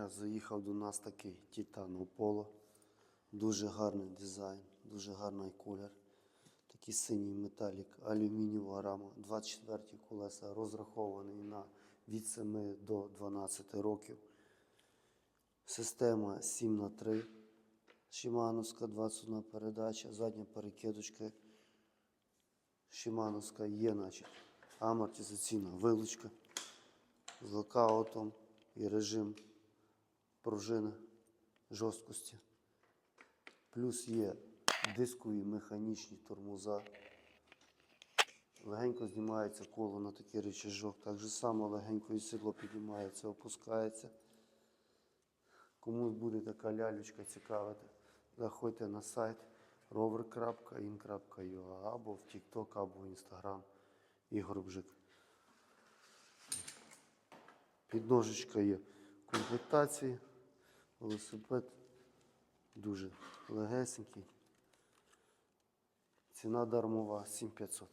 зря заїхав до нас такий Титан Поло. Дуже гарний дизайн, дуже гарний колір. Такий синій металік, алюмінієва рама, 24 колеса, розрахований на від 7 до 12 років. Система 7 на 3 Шимановська 21 передача, задня перекидочка. Шимановська є, значить, амортизаційна вилучка з локаутом і режим пружини жорсткості. Плюс є дискові механічні тормоза. Легенько знімається коло на такий рычажок. Так же само легенько і сідло піднімається, опускається. Комусь буде така лялючка цікавити, заходьте на сайт rover.in.ua або в TikTok, або в Instagram Ігор Бжик. Підножечка є в комплектації. Велосипед дуже легесенький. Ціна дармова 7500.